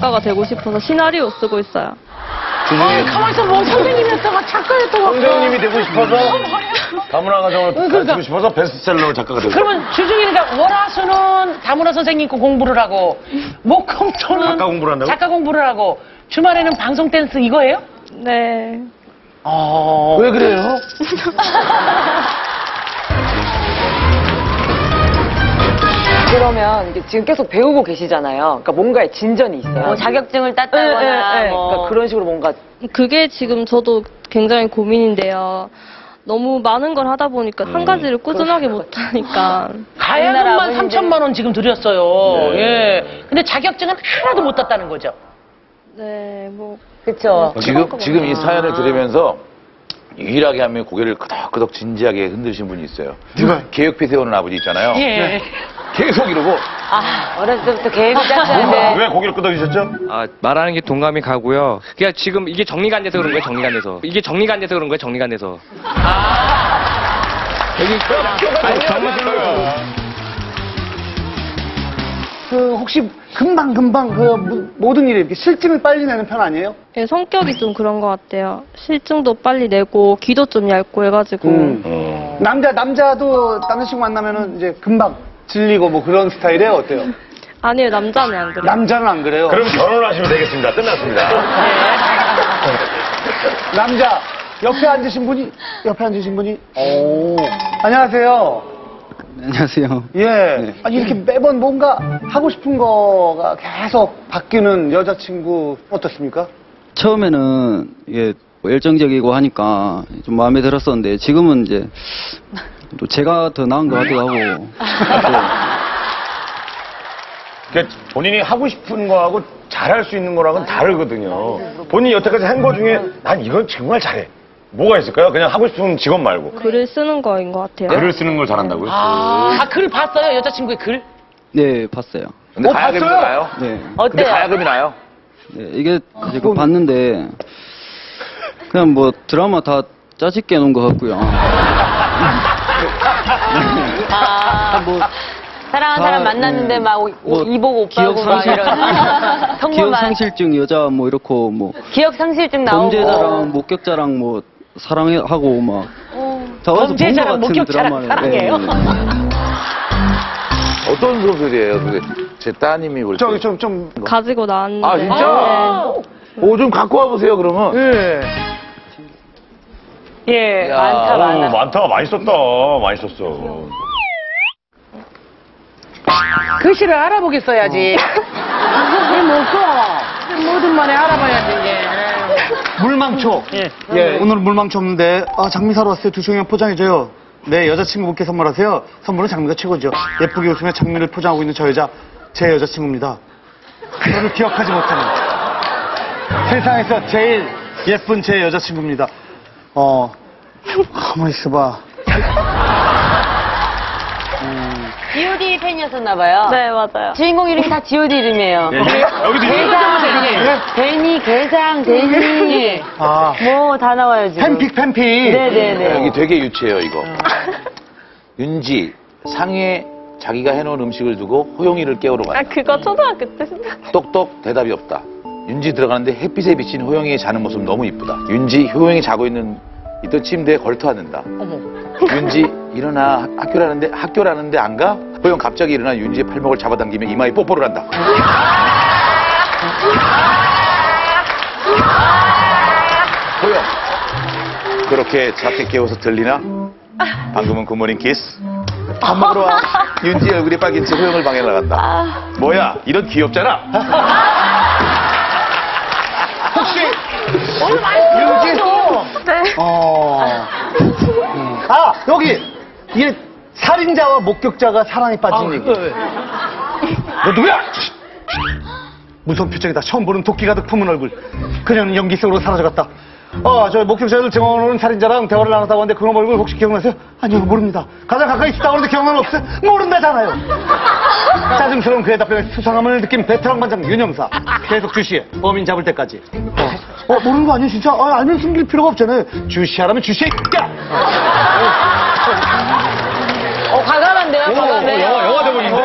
작가가 되고 싶어서 시나리오 쓰고 있어요. 주중에 가만있어 뭐 선생님이었다가 작가였다가 선생님이 되고 싶어서 다문화 가정을 그러니까. 가르치고 싶어서 베스트셀러 작가가 되고 그러면 주중이니까 월화수는 다문화 선생님 거 공부를 하고 목금토는 작가 공부를 한다고? 작가 공부를 하고 주말에는 방송 댄스 이거예요? 네. 어. 왜 그래요? 그러면 이제 지금 계속 배우고 계시잖아요. 그러니까 뭔가에 진전이 있어요. 뭐 자격증을 네, 땄다거나 네, 네. 뭐 그러니까 그런 식으로 뭔가 그게 지금 저도 굉장히 고민인데요. 너무 많은 걸 하다 보니까 한 가지를 꾸준하게 못 하니까. 가야금만 옛날 아버님들. 3천만 원 지금 드렸어요. 네. 예. 근데 자격증은 하나도 못 땄다는 거죠. 네, 뭐. 그쵸. 지금 지금 이 사연을 들으면서 유일하게 하면 고개를 끄덕끄덕 진지하게 흔드신 분이 있어요. 누가? 계획표 세우는 아버지 있잖아요. 예. 계속 이러고 아, 어렸을 때부터 계획을 짰는데 왜 고개를 끄덕이셨죠? 아, 말하는 게 동감이 가고요. 그냥 지금 이게 정리가 안 돼서 그런 거예요, 정리가 안 돼서. 이게 정리가 안 돼서 그런 거예요, 정리가 안 돼서. 여기 아니, 정말로 그 혹시 금방 금방 그 모- 모든 일에 이렇게 실증을 빨리 내는 편 아니에요? 예, 성격이 좀 그런 것 같아요. 실증도 빨리 내고, 귀도 좀 얇고 해가지고. 음. 남자 남자도 남자친구 만나면은 이제 금방 질리고 뭐 그런 스타일이에요 어때요? 아니에요, 남자는 안 그래요. 남자는 안 그래요. 그럼 결혼하시면 되겠습니다. 끝났습니다. 남자 옆에 앉으신 분이 옆에 앉으신 분이 오 안녕하세요. 안녕하세요. 예. 아니 이렇게 매번 뭔가 하고 싶은 거가 계속 바뀌는 여자친구 어떻습니까? 처음에는 이게 뭐 열정적이고 하니까 좀 마음에 들었었는데 지금은 이제 또 제가 더 나은 것 같기도 하고 또 그러니까 본인이 하고 싶은 거하고 잘할 수 있는 거랑은 다르거든요. 본인이 여태까지 한 거 중에 난 이건 정말 잘해. 뭐가 있을까요? 그냥 하고 싶은 직업 말고. 글을 쓰는 거인 것 같아요. 글을 쓰는 걸 잘한다고요? 아, 글 봤어요? 여자친구의 글? 네 봤어요. 근데 어, 가야금이 봤어요? 나요? 네, 근데 어때요? 가야금이 나요? 네, 이게 이제 그 봤는데 그냥 뭐 드라마 다 짜집게 해놓은 것 같고요. 아, 뭐 사랑하는 다, 사람 만났는데 음, 막 오- 뭐 이복 오빠고 기억 막 상실 이런 기억 성공만 상실증 여자 뭐 이렇고 뭐 기억 상실증 나오고 범죄자랑 목격자랑 뭐 사랑하고 막다 어디서 본것 범죄자랑 같은 목격자랑 사랑해요? 네. 어떤 소설이에요? 그게 제 따님이 볼 때. 저기 좀 좀 가지고 나왔는데. 아, 진짜? 네. 오, 좀 갖고 와보세요, 그러면. 예. 예. 야, 많다, 오, 많아. 많다. 많이 썼다. 많이 썼어. 글씨를 알아보겠어야지. 이게 뭐고? 모든 말에 알아봐야지, 이제. 물망초. 예. 예, 오늘 물망초 없는데, 아, 장미 사러 왔어요. 두 송이 포장해줘요. 네, 여자친구분께 선물하세요. 선물은 장미가 최고죠. 예쁘게 웃으며 장미를 포장하고 있는 저 여자, 제 여자친구입니다. 저를 기억하지 못하는 세상에서 제일 예쁜 제 여자친구입니다. 어, 가만히 있어봐. G.O.D 팬이었었나봐요. 네, 맞아요. 주인공 이름이 다 G.O.D 이름이에요. 여기도 게장, 데니, 게장, 데니. 아, 뭐 다 나와요, 지금. 팬픽, 팬픽. 네네네. 여기 되게 유치해요, 이거. 윤지, 상에 자기가 해놓은 음식을 두고 호영이를 깨우러 아, 간다. 그거 초등학교 때 진짜. 똑똑 대답이 없다. 윤지 들어가는데 햇빛에 비친 호영이 자는 모습 너무 이쁘다. 윤지 호영이 자고 있는 있던 침대에 걸터 앉는다. 윤지 일어나 학- 학교라는데 학교라는데 안 가? 호영 갑자기 일어나 윤지의 팔목을 잡아당기며 이마에 뽀뽀를 한다. 호영 그렇게 작게 깨워서 들리나? 방금은 굿모닝 키스. 밥 먹으러 와. 윤지 얼굴이 빨개진 채 호영을 방에 나간다. 뭐야? 이런 귀엽잖아. 혹시 윤지? 어. 음. 아 여기 이게 살인자와 목격자가 사랑에 빠진 얘기. 너 누구야? 무서운 표정이다. 처음 보는 도끼 가 득 품은 얼굴. 그녀는 연기 속으로 사라져갔다. 어, 저 목격자를 증언하는 살인자랑 대화를 나눴다고 하는데 그놈 얼굴 혹시 기억나세요? 아니요, 모릅니다. 가장 가까이 있다고 하는데 기억나는 없어요? 모른다잖아요. 짜증스러운 그의 답변에 수상함을 느낀 베테랑 반장 윤영사. 계속 주시해. 범인 잡을 때까지. 어, 어, 모르는 거 아니에요, 진짜? 아, 알면 숨길 필요가 없잖아요. 주시하라면 주시해. 야! 어, 과감한데요, 과감해. 영화, 영화 대본인데.